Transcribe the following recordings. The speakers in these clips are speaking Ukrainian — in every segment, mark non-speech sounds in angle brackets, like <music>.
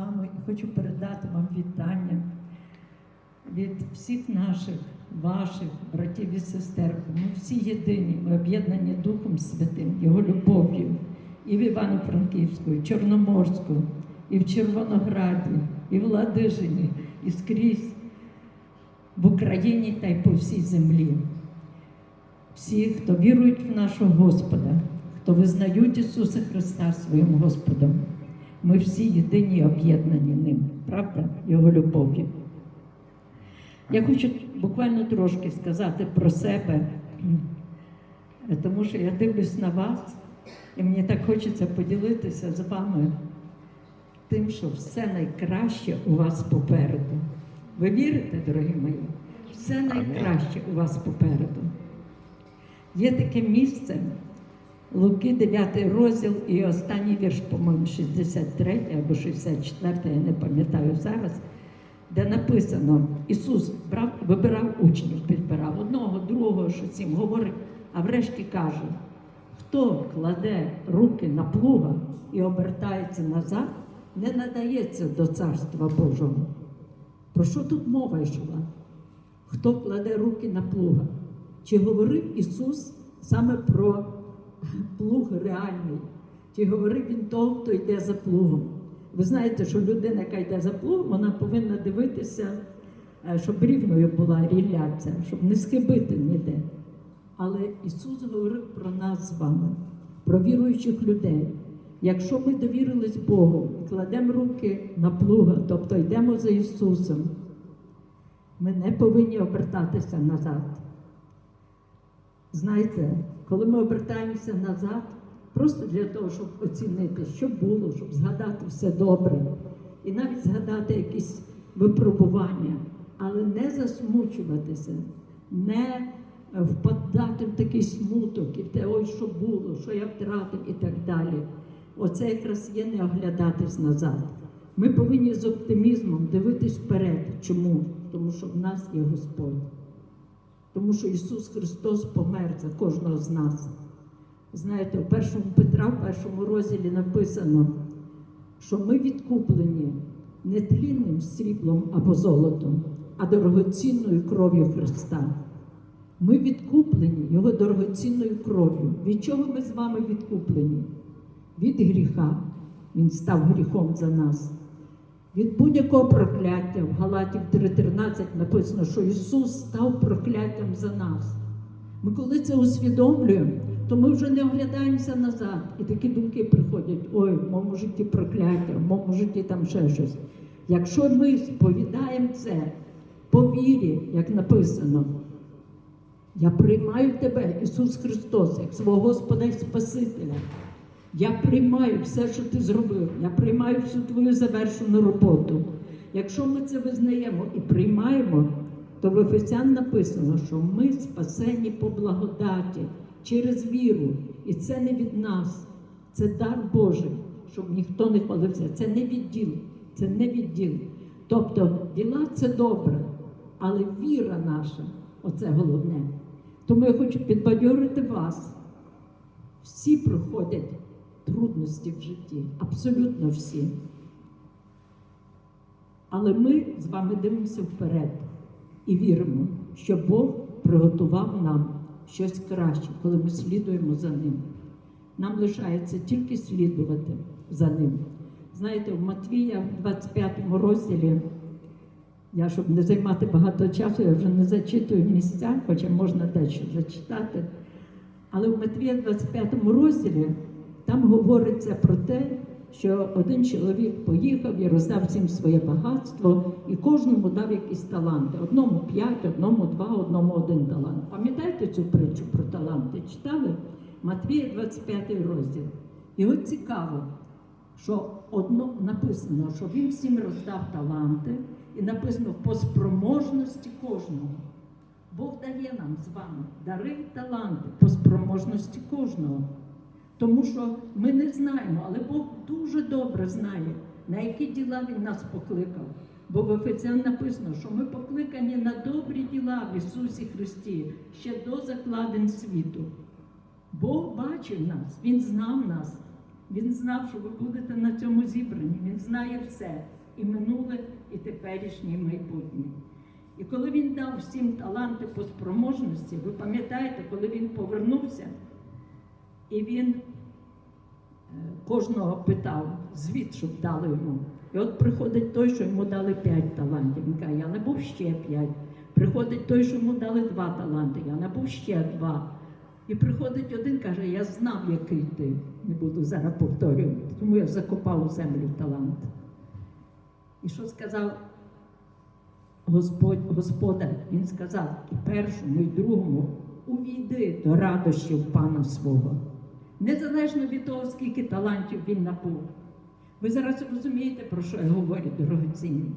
вами і хочу передати вам вітання від всіх наших, ваших братів і сестер. Ми всі єдині, ми об'єднані Духом Святим, Його любов'ю і в Івано-Франківську, і в Чорноморську, і в Червонограді, і в Ладижині, і скрізь в Україні та й по всій землі. Всі, хто вірують в нашого Господа, хто визнають Ісуса Христа своїм Господом, ми всі єдині об'єднані ним, правда, Його любов'ю. Я хочу буквально трошки сказати про себе, тому що я дивлюсь на вас, і мені так хочеться поділитися з вами тим, що все найкраще у вас попереду. Ви вірите, дорогі мої? Все найкраще у вас попереду. Є таке місце, Луки, 9 розділ і останній вірш, по-моєму, 63 або 64, я не пам'ятаю зараз, де написано, Ісус брав, вибирав учнів, підбирав одного, другого, щось їм говорить, а врешті каже, хто кладе руки на плуга і обертається назад, не надається до Царства Божого. Про що тут мова йшла? Хто кладе руки на плуга? Чи говорив Ісус саме про плуг реальний? Чи говорив Він того, хто йде за плугом? Ви знаєте, що людина, яка йде за плугом, вона повинна дивитися, е, щоб рівною була рілляця, щоб не схибити ніде. Але Ісус говорив про нас з вами, про віруючих людей. Якщо ми довірились Богу і кладемо руки на плуга, тобто йдемо за Ісусом, ми не повинні обертатися назад. Знаєте, коли ми обертаємося назад, просто для того, щоб оцінити, що було, щоб згадати все добре, і навіть згадати якісь випробування, але не засмучуватися, не впадати в такий смуток і в те, ой, що було, що я втратив і так далі. Оце якраз є не оглядатись назад. Ми повинні з оптимізмом дивитись вперед. Чому? Тому що в нас є Господь. Тому що Ісус Христос помер за кожного з нас. Знаєте, у першому Петра, в першому розділі написано, що ми відкуплені не тлінним сріблом або золотом, а дорогоцінною кров'ю Христа. Ми відкуплені Його дорогоцінною кров'ю. Від чого ми з вами відкуплені? Від гріха. Він став гріхом за нас. Від будь-якого прокляття в Галатів 3.13 написано, що Ісус став прокляттям за нас. Ми коли це усвідомлюємо, то ми вже не оглядаємося назад. І такі думки приходять: ой, в моєму житті прокляття, в моєму житті там ще щось. Якщо ми сповідаємо це по вірі, як написано, я приймаю тебе, Ісус Христос, як свого Господа і Спасителя. Я приймаю все, що ти зробив. Я приймаю всю твою завершену роботу. Якщо ми це визнаємо і приймаємо, то в Ефесян написано, що ми спасені по благодаті через віру. І це не від нас, це дар Божий, щоб ніхто не хвалився. Це не відділ, це не відділ. Тобто діла це добре, але віра наша оце головне. Тому я хочу підбадьорити вас. Всі проходять трудності в житті, абсолютно всі. Але ми з вами дивимося вперед і віримо, що Бог приготував нам щось краще, коли ми слідуємо за ним. Нам лишається тільки слідувати за ним. Знаєте, в Матвія в 25 розділі, я, щоб не займати багато часу, я вже не зачитую місця, хоча можна дещо зачитати. Але в Матвія 25 розділі там говориться про те, що один чоловік поїхав і роздав всім своє багатство, і кожному дав якісь таланти. Одному п'ять, одному два, одному один талант. Пам'ятаєте цю притчу про таланти? Читали? Матвія 25 розділ. І от цікаво, що одно написано, що він всім роздав таланти, і написано по спроможності кожного. Бог дає нам з вами дари і таланти по спроможності кожного. Тому що ми не знаємо, але Бог дуже добре знає, на які діла Він нас покликав. Бо в Ефесян написано, що ми покликані на добрі діла в Ісусі Христі ще до закладень світу. Бог бачив нас, Він знав нас. Він знав, що ви будете на цьому зібранні. Він знає все і минуле, і теперішнє, і майбутнє. І коли він дав всім таланти по спроможності, ви пам'ятаєте, коли він повернувся, і він е, кожного питав, звіт, щоб дали йому. І от приходить той, що йому дали п'ять талантів. Він каже, я набув ще п'ять. Приходить той, що йому дали два таланти, я набув ще два. І приходить один, каже, я знав, який ти. Не буду зараз повторювати, тому я закопав у землю талант. І що сказав Господь, Господа? Він сказав і першому, і другому увійди до радощів пана свого. Незалежно від того, скільки талантів він набув. Ви зараз розумієте, про що я говорю, дорогоцінні.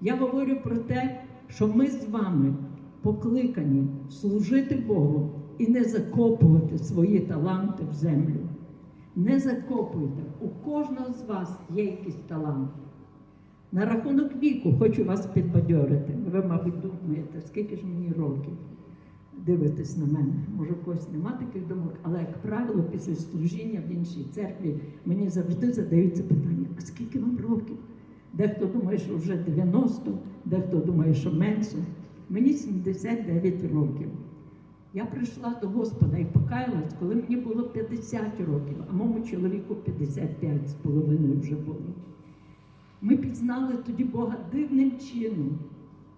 Я говорю про те, що ми з вами покликані служити Богу і не закопувати свої таланти в землю. Не закопуйте. У кожного з вас є якийсь талант. На рахунок віку хочу вас підбадьорити. Ви, мабуть, думаєте, скільки ж мені років дивитесь на мене. Може, в когось нема таких думок, але, як правило, після служіння в іншій церкві мені завжди задаються питання: а скільки вам років? Дехто думає, що вже 90, дехто думає, що менше. Мені 79 років. Я прийшла до Господа і покаялась, коли мені було 50 років, а моєму чоловіку 55 з половиною вже було. Ми пізнали тоді Бога дивним чином.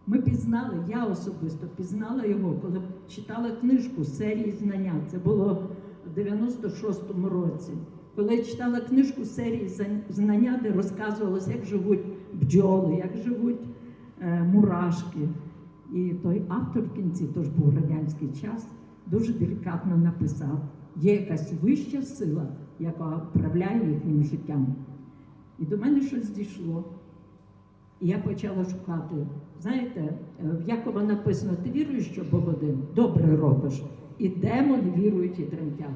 Ми пізнали, я особисто пізнала його, коли читала книжку серії знання. Це було в 96-му році. Коли я читала книжку серії знання, де розказувалося, як живуть бджоли, як живуть е, мурашки. І той автор в кінці, тож був радянський час, дуже делікатно написав: є якась вища сила, яка управляє їхнім життям. І до мене щось дійшло. І я почала шукати. Знаєте, е, в Якова написано: ти віруєш, що Бог один? Добре робиш. І демони вірують і тремтять.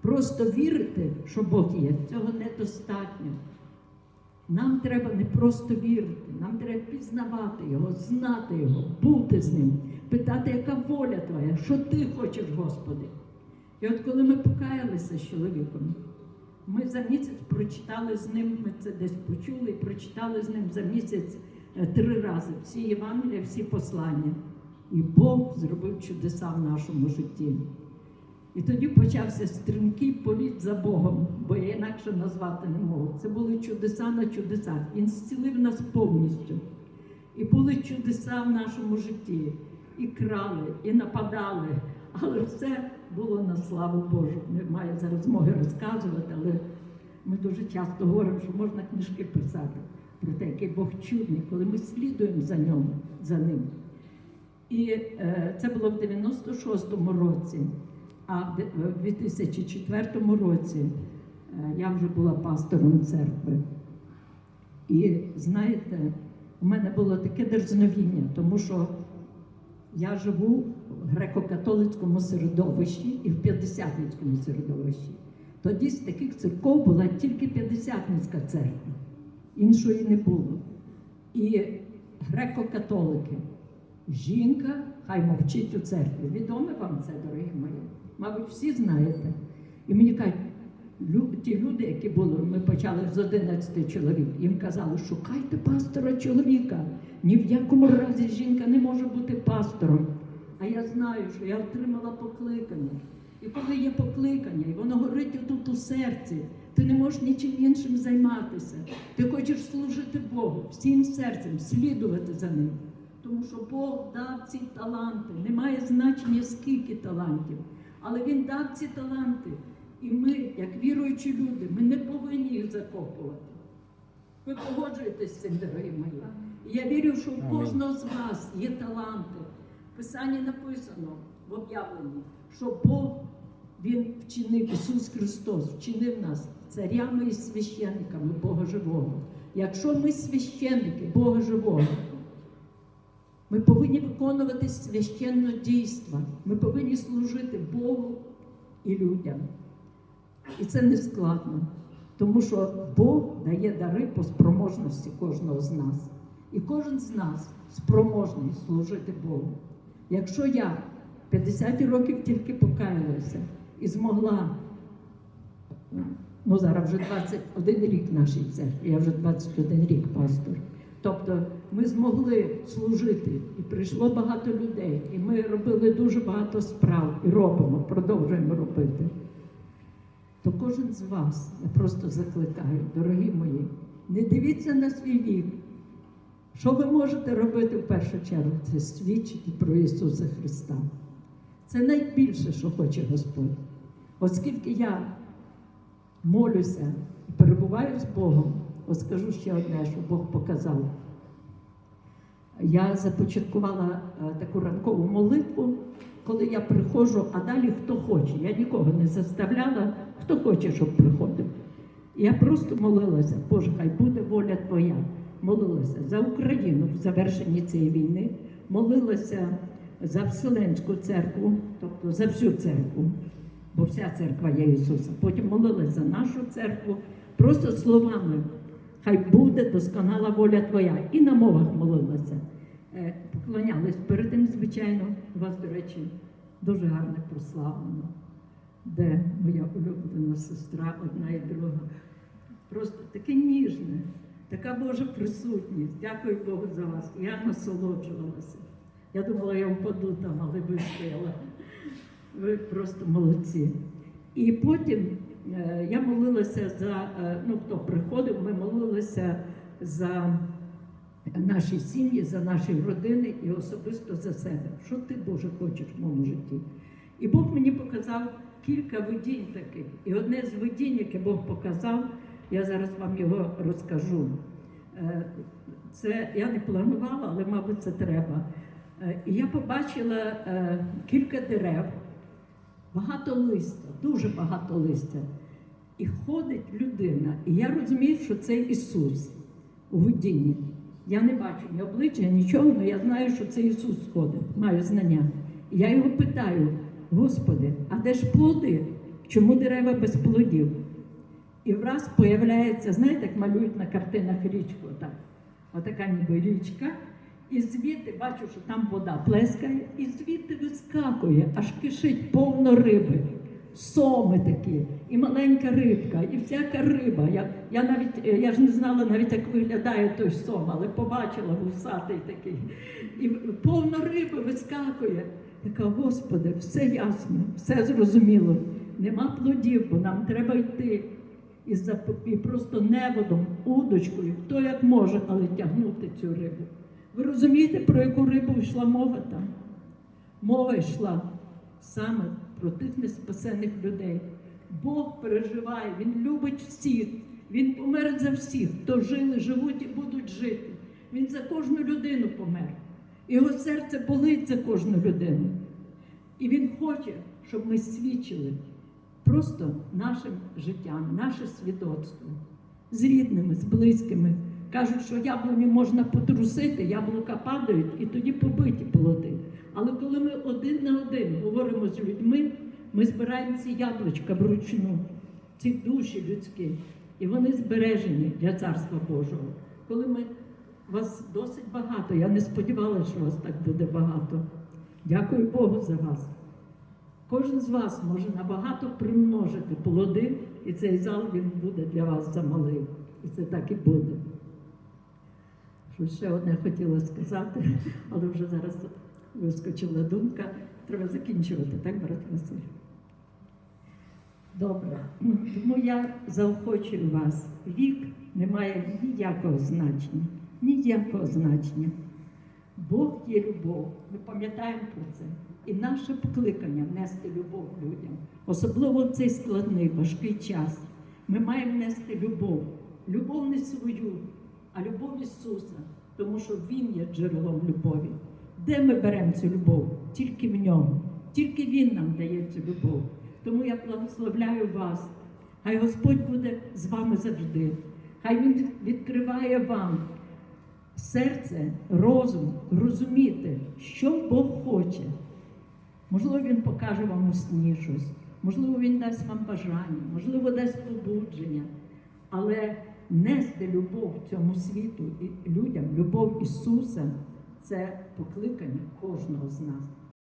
Просто вірити, що Бог є, цього недостатньо. Нам треба не просто вірити, нам треба пізнавати його, знати його, бути з ним, питати, яка воля твоя, що ти хочеш, Господи. І от коли ми покаялися з чоловіком, ми за місяць прочитали з ним, ми це десь почули, прочитали з ним за місяць е, три рази всі Євангелія, всі послання. І Бог зробив чудеса в нашому житті. І тоді почався стрімкий політ за Богом, бо я інакше назвати не можу. Це були чудеса на чудесах. Він зцілив нас повністю. І були чудеса в нашому житті. І крали, і нападали. Але все було на славу Божу. Немає зараз змоги розказувати, але ми дуже часто говоримо, що можна книжки писати про те, який Бог чудний, коли ми слідуємо за ним. За ним. І е, це було в 96-му році. А в в 2004 році е, я вже була пастором церкви. І знаєте, у мене було таке дерзновіння, тому що я живу в греко-католицькому середовищі і в п'ятдесятницькому середовищі. Тоді з таких церков була тільки п'ятдесятницька церква, іншої не було. І греко-католики. Жінка хай мовчить у церкві. Відоме вам це, дорогі мої? Мабуть, всі знаєте. І мені кажуть, ті люди, які були, ми почали з 11 чоловік, їм казали, шукайте пастора чоловіка. Ні в якому разі жінка не може бути пастором. А я знаю, що я отримала покликання. І коли є покликання, і воно горить тут у серці, ти не можеш нічим іншим займатися. Ти хочеш служити Богу всім серцем, слідувати за ним. Тому що Бог дав ці таланти. Немає значення, скільки талантів. Але Він дав ці таланти. І ми, як віруючі люди, ми не повинні їх закопувати. Ви погоджуєтесь з цим, дорогі мої. Я вірю, що у кожного з вас є таланти. Писанні написано в об'явленні, що Бог Він вчинив, Ісус Христос вчинив нас царями і священниками Бога Живого. Якщо ми священники Бога Живого, ми повинні виконувати священне дійство. Ми повинні служити Богу і людям. І це не складно, тому що Бог дає дари по спроможності кожного з нас. І кожен з нас спроможний служити Богу. Якщо я 50 років тільки покаялася і змогла Ну, зараз вже 21 рік нашій церкві, я вже 21 рік пастор. Тобто ми змогли служити, і прийшло багато людей, і ми робили дуже багато справ і робимо, продовжуємо робити. То кожен з вас, я просто закликаю, дорогі мої, не дивіться на свій вік. Що ви можете робити в першу чергу? Це свідчити про Ісуса Христа. Це найбільше, що хоче Господь. Оскільки я молюся і перебуваю з Богом, от скажу ще одне, що Бог показав. Я започаткувала е, таку ранкову молитву, коли я приходжу, а далі хто хоче. Я нікого не заставляла, хто хоче, щоб приходив. Я просто молилася, Боже, хай буде воля Твоя. Молилася за Україну в завершенні цієї війни, молилася за Вселенську церкву, тобто за всю церкву, бо вся церква є Ісуса. Потім молилася за нашу церкву, просто словами. Хай буде досконала воля Твоя. І на мовах молилася. Е, Поклонялись перед тим, звичайно, у вас, до речі, дуже гарне прославлено, де моя улюблена сестра, одна і друга. Просто таке ніжне, така Божа присутність. Дякую Богу за вас. Я насолоджувалася. Я думала, я впаду там, але вистояла. Ви просто молодці. І потім е, я молилася за, е, ну хто приходив, ми молилися за наші сім'ї, за наші родини і особисто за себе. Що ти, Боже, хочеш в моєму житті? І Бог мені показав кілька видінь таких. І одне з видінь, яке Бог показав, я зараз вам його розкажу. Е, Це я не планувала, але, мабуть, це треба. Е, я побачила е, кілька дерев, багато листя, дуже багато листя. І ходить людина, і я розумію, що це Ісус у видінні. Я не бачу ні обличчя, нічого, але я знаю, що це Ісус ходить, маю знання. Я його питаю: Господи, а де ж плоди? Чому дерева без плодів? І враз появляється, знаєте, як малюють на картинах річку, отак. Отака ніби річка. І звідти бачу, що там вода плескає, і звідти вискакує, аж кишить повно риби, соми такі, і маленька рибка, і всяка риба. Я, я навіть е, я ж не знала навіть, як виглядає той сом, але побачила гусатий такий. І повно риби вискакує. Кажу, Господи, все ясно, все зрозуміло. Нема плодів, бо нам треба йти. І, і просто неводом, удочкою, хто як може, але тягнути цю рибу. Ви розумієте, про яку рибу йшла мова там? Мова йшла саме про тих неспасених людей. Бог переживає, Він любить всіх, Він помер за всіх, хто жили, живуть і будуть жити. Він за кожну людину помер. Його серце болить за кожну людину. І Він хоче, щоб ми свідчили просто нашим життям, наше свідоцтво з рідними, з близькими. Кажуть, що яблуню можна потрусити, яблука падають і тоді побиті плоди. Але коли ми один на один говоримо з людьми, ми збираємо ці яблучка вручну, ці душі людські, і вони збережені для Царства Божого. Коли ми вас досить багато, я не сподівалася, що вас так буде багато. Дякую Богу за вас. Кожен з вас може набагато примножити плоди, і цей зал він буде для вас замалий. І це так і буде. Що ще одне хотіла сказати, <laughs> але вже зараз вискочила думка. Треба закінчувати, так, брат Василь? Добре. Тому я заохочую вас. Вік не має ніякого значення. Ніякого значення. Бог є любов. Ми пам'ятаємо про це. І наше покликання нести любов людям, особливо в цей складний, важкий час. Ми маємо нести любов. Любов не свою, а любов Ісуса, тому що Він є джерелом любові. Де ми беремо цю любов? Тільки в ньому. Тільки Він нам дає цю любов. Тому я благословляю вас. Хай Господь буде з вами завжди. Хай Він відкриває вам серце, розум, розуміти, що Бог хоче. Можливо, Він покаже вам у сні щось, можливо, Він дасть вам бажання, можливо, дасть побудження. Але нести любов цьому світу і людям, любов Ісуса це покликання кожного з нас.